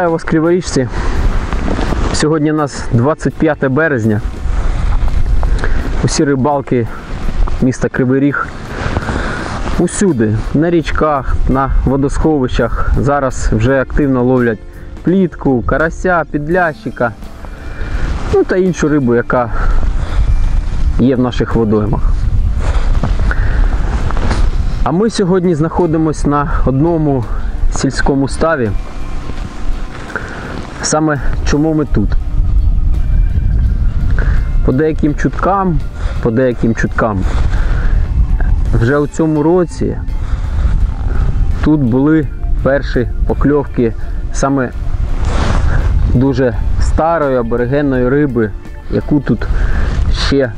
Вітаю вас, криворіжці. Сьогодні у нас 25 березня. Усі рибалки міста Кривий Ріг. Усюди, на річках, на водосховищах. Зараз вже активно ловлять плітку, карася, підлящика, ну та іншу рибу, яка є в наших водоймах. А ми сьогодні знаходимося на одному сільському ставі. Саме чому ми тут? По деяким чуткам, по деяким чуткам, вже у цьому році тут були перші покльовки саме дуже старої аборигенної риби, яку тут ще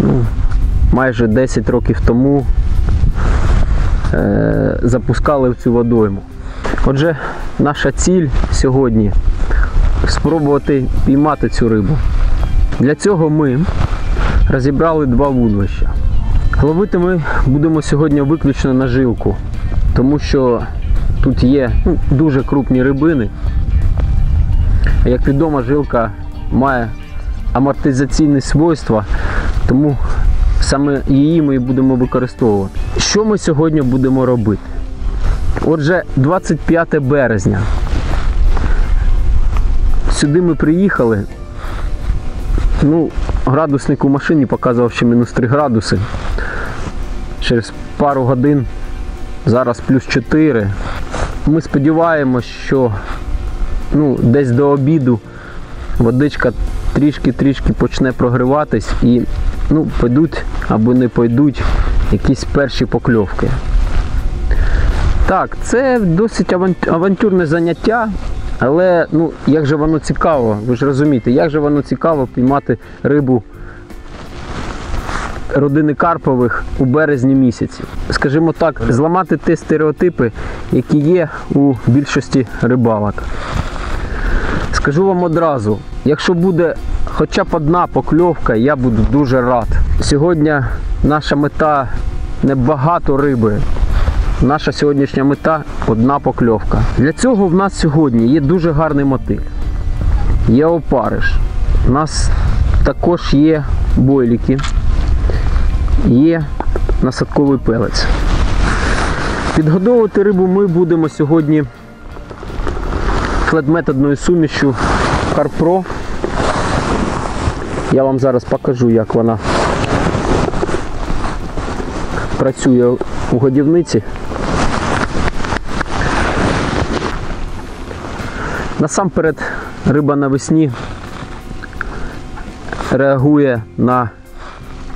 ну, майже 10 років тому е- запускали в цю водойму. Отже, наша ціль сьогодні спробувати піймати цю рибу. Для цього ми розібрали два вудлища. Ловити ми будемо сьогодні виключно на жилку, тому що тут є ну, дуже крупні рибини. Як відомо, жилка має амортизаційні свойства, тому саме її ми і будемо використовувати. Що ми сьогодні будемо робити? Отже, 25 березня. Сюди ми приїхали. Ну, градусник у машині показував ще мінус 3 градуси. Через пару годин, зараз плюс 4. Ми сподіваємось, що ну, десь до обіду водичка трішки-трішки почне прогріватись і ну, пойдуть або не пойдуть якісь перші покльовки. Так, це досить авантюрне заняття, але ну, як же воно цікаво, ви ж розумієте, як же воно цікаво піймати рибу родини Карпових у березні місяці. Скажімо так, зламати ті стереотипи, які є у більшості рибалок. Скажу вам одразу, якщо буде хоча б одна покльовка, я буду дуже рад. Сьогодні наша мета не багато риби, Наша сьогоднішня мета одна покльовка. Для цього в нас сьогодні є дуже гарний мотиль. Є опариш. У нас також є бойліки, є насадковий пелець. Підгодовувати рибу ми будемо сьогодні флетметодною сумішю Карпро. Я вам зараз покажу, як вона працює у годівниці. Насамперед риба навесні реагує на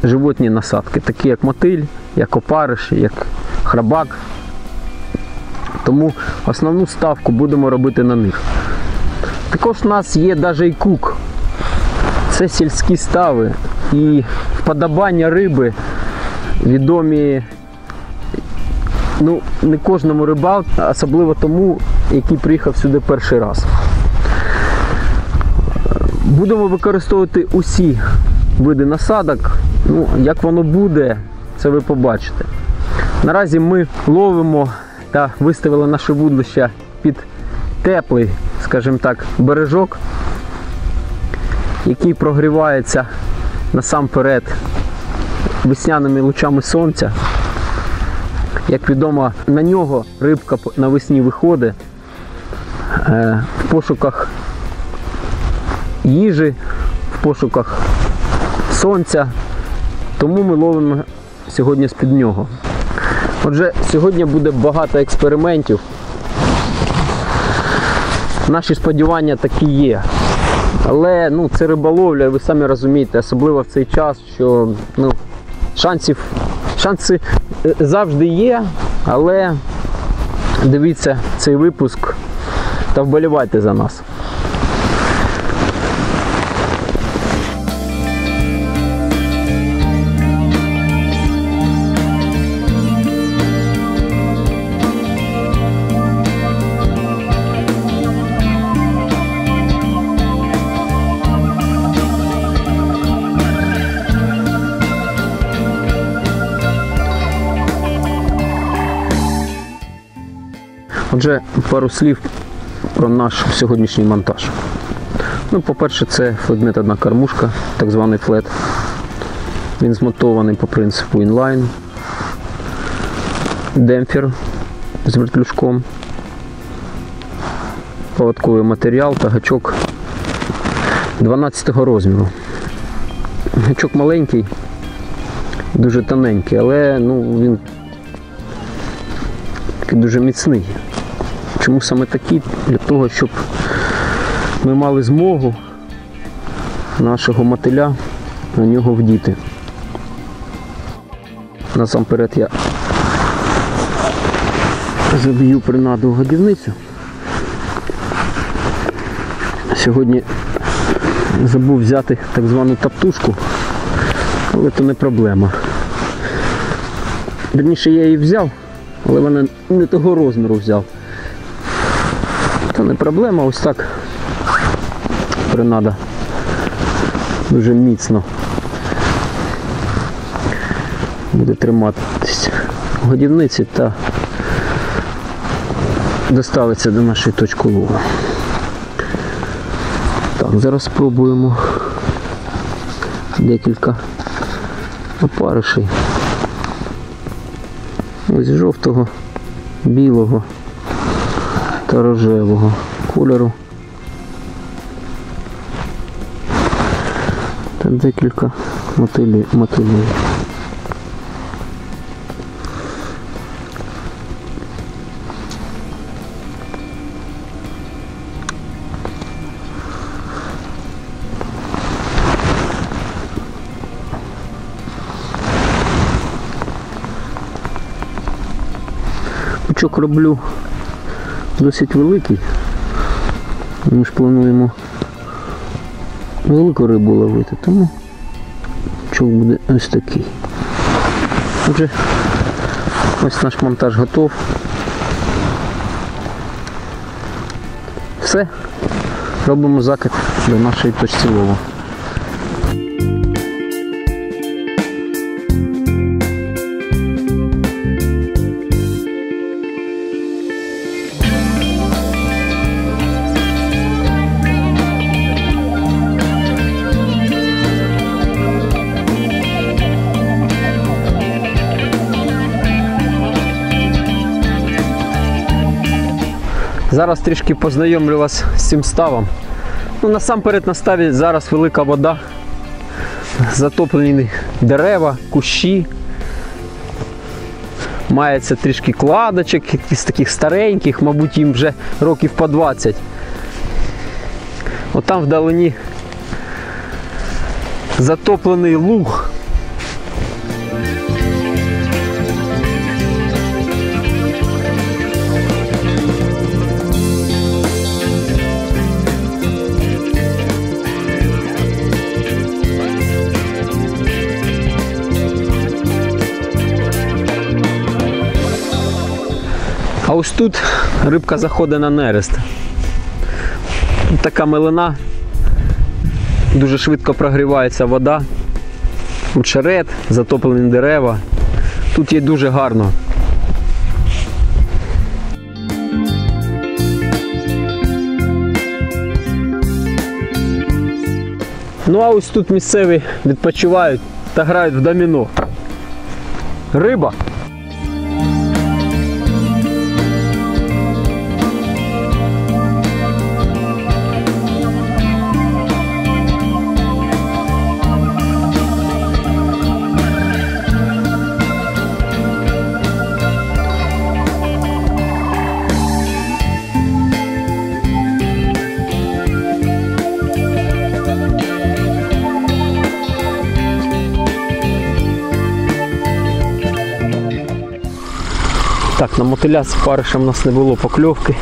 животні насадки, такі як мотиль, як опариш, як храбак. Тому основну ставку будемо робити на них. Також у нас є навіть і кук. Це сільські стави і вподобання риби відомі ну, не кожному рибалку, особливо тому, який приїхав сюди перший раз. Будемо використовувати усі види насадок. Ну, як воно буде, це ви побачите. Наразі ми ловимо та виставили наше вудлище під теплий, скажімо так, бережок, який прогрівається насамперед весняними лучами сонця. Як відомо, на нього рибка навесні виходить е, в пошуках їжі, в пошуках сонця. Тому ми ловимо сьогодні з-під нього. Отже, сьогодні буде багато експериментів. Наші сподівання такі є. Але ну, це риболовля, ви самі розумієте, особливо в цей час, що ну, шансів, шанси е, завжди є, але дивіться цей випуск та вболівайте за нас. Отже, пару слів про наш сьогоднішній монтаж. Ну, по-перше, це флетметодна кормушка, так званий флет. Він змотований по принципу інлайн. Демпфер з вертлюжком. Поводковий матеріал та гачок 12 розміру. Гачок маленький, дуже тоненький, але ну, він такий дуже міцний. Чому саме такий? Для того, щоб ми мали змогу нашого мотиля на нього вдіти. Насамперед я заб'ю принаду в годівницю. Сьогодні забув взяти так звану таптушку, але то не проблема. Верніше я її взяв, але вона не того розміру взяв. Не проблема, ось так. Принада. Дуже міцно. Буде триматись. Годівниці та доставиться до нашої точки лову. Так, зараз спробуємо декілька опаришей. Ось жовтого, білого та рожевого кольору. Та декілька мотилів. Пучок роблю досить великий. Ми ж плануємо велику рибу ловити, тому пучок буде ось такий. Отже, ось наш монтаж готов. Все, робимо закид до нашої точці лову. Зараз трішки познайомлю вас з цим ставом. Ну, насамперед на ставі зараз велика вода, затоплені дерева, кущі. Мається трішки кладочок, якісь таких стареньких, мабуть, їм вже років по 20. Отам вдалині затоплений луг. Ось тут рибка заходить на нерест. Така милина, дуже швидко прогрівається вода, очерет, затоплені дерева. Тут є дуже гарно. Ну а ось тут місцеві відпочивають та грають в доміно. Риба. Так, на мотиля з паришем у нас не було покльовки.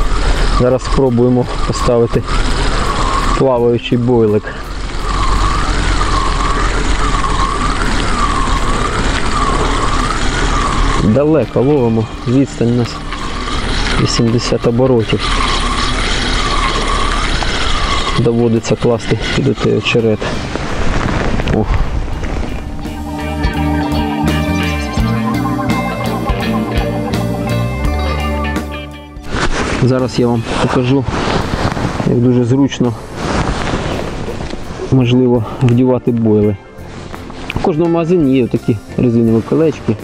Зараз спробуємо поставити плаваючий бойлик. Далеко ловимо, відстань у нас 80 оборотів. Доводиться класти під очерет. О. Зараз я вам покажу як дуже зручно можливо вдівати бойли. В кожному магазині є такі резинові колечки.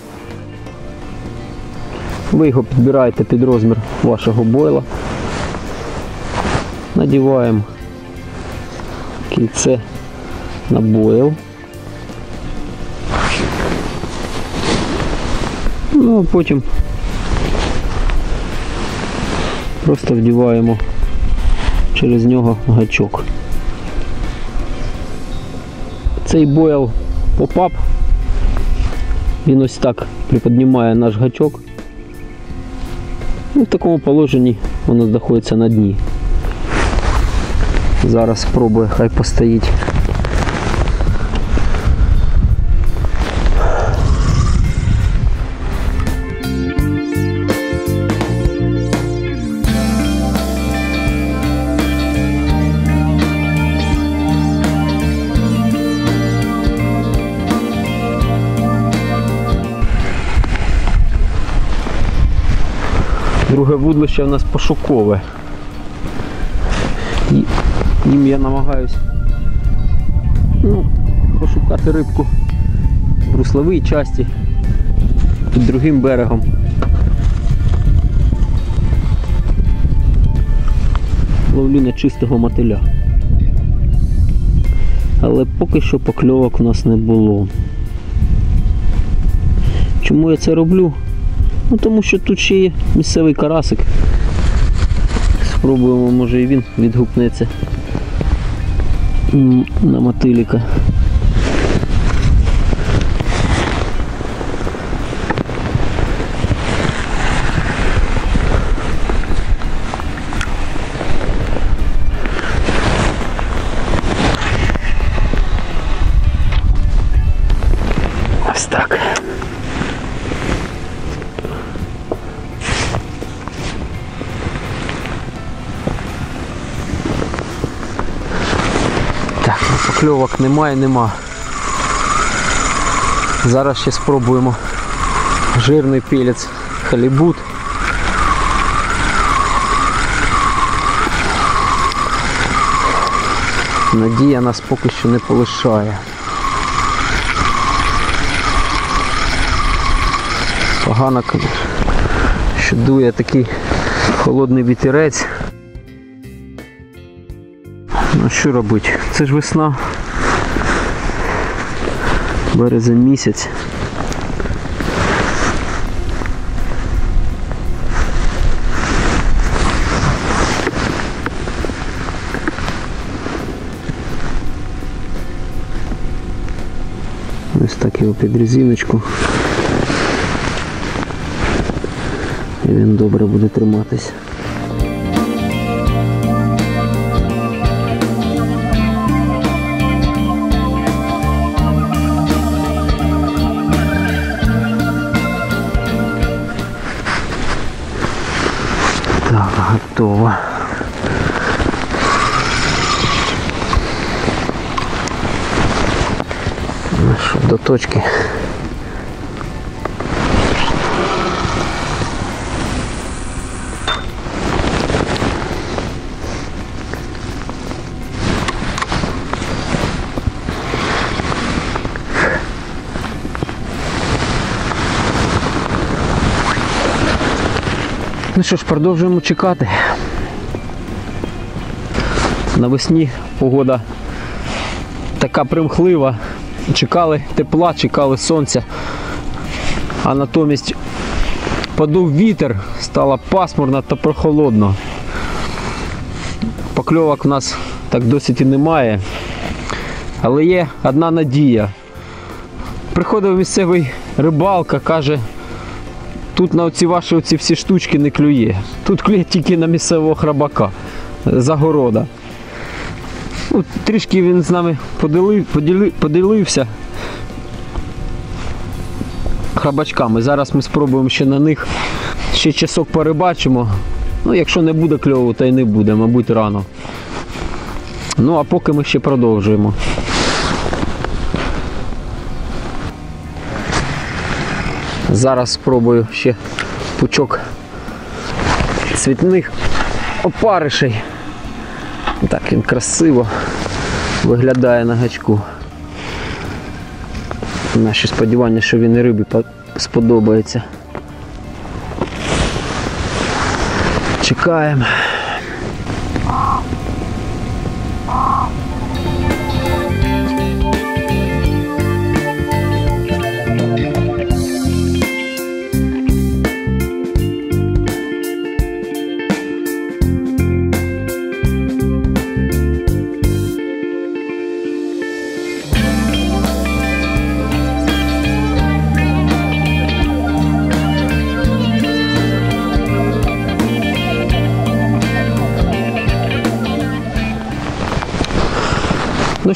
Ви його підбираєте під розмір вашого бойла. Надіваємо кільце на бойл. Ну а потім просто вдіваємо через нього гачок. Цей бойл поп-ап, він ось так приподнімає наш гачок. Ну, в такому положенні воно знаходиться на дні. Зараз спробую, хай постоїть. Друге вудлище в нас пошукове. І їм я намагаюсь ну, пошукати рибку в русловій часті під другим берегом. Ловлю на чистого мотиля. Але поки що покльовок у нас не було. Чому я це роблю? Ну тому що тут ще є місцевий карасик. Спробуємо, може і він відгукнеться на мотиліка. Покльовок немає, нема. Зараз ще спробуємо жирний пілець халібут. Надія нас поки що не полишає. Погано, що дує такий холодний вітерець. Ну що робити? Це ж весна. Березень місяць. Ось так його під резиночку. І він добре буде триматись. Готово. Ну до точки. Ну що ж, продовжуємо чекати. Навесні погода така примхлива. Чекали тепла, чекали сонця. А натомість подув вітер, стало пасмурно та прохолодно. Покльовок у нас так досить і немає. Але є одна надія. Приходив місцевий рибалка, каже, Тут на оці ваші оці всі штучки не клює. Тут клює тільки на місцевого храбака. Загорода. Ну, трішки він з нами поділив, поділив, поділився храбачками. Зараз ми спробуємо ще на них ще часок порибачимо. Ну, якщо не буде кльово, то й не буде, мабуть, рано. Ну, а поки ми ще продовжуємо. Зараз спробую ще пучок цвітних опаришей Так він красиво виглядає на гачку. Наші сподівання, що він і рибі сподобається. Чекаємо.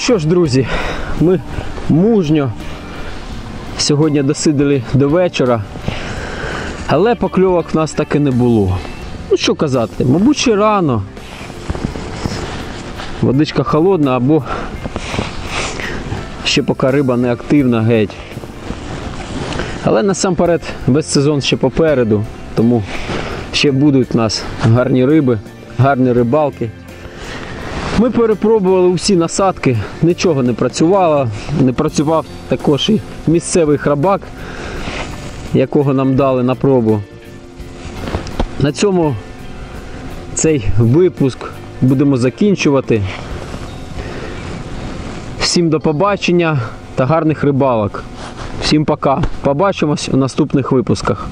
Що ж, друзі, ми мужньо сьогодні досидили до вечора, але покльовок в нас так і не було. Ну що казати, мабуть, ще рано. Водичка холодна або ще поки риба не активна геть. Але насамперед весь сезон ще попереду, тому ще будуть у нас гарні риби, гарні рибалки. Ми перепробували усі насадки, нічого не працювало. Не працював також і місцевий храбак, якого нам дали на пробу. На цьому цей випуск будемо закінчувати. Всім до побачення та гарних рибалок. Всім пока. Побачимось у наступних випусках.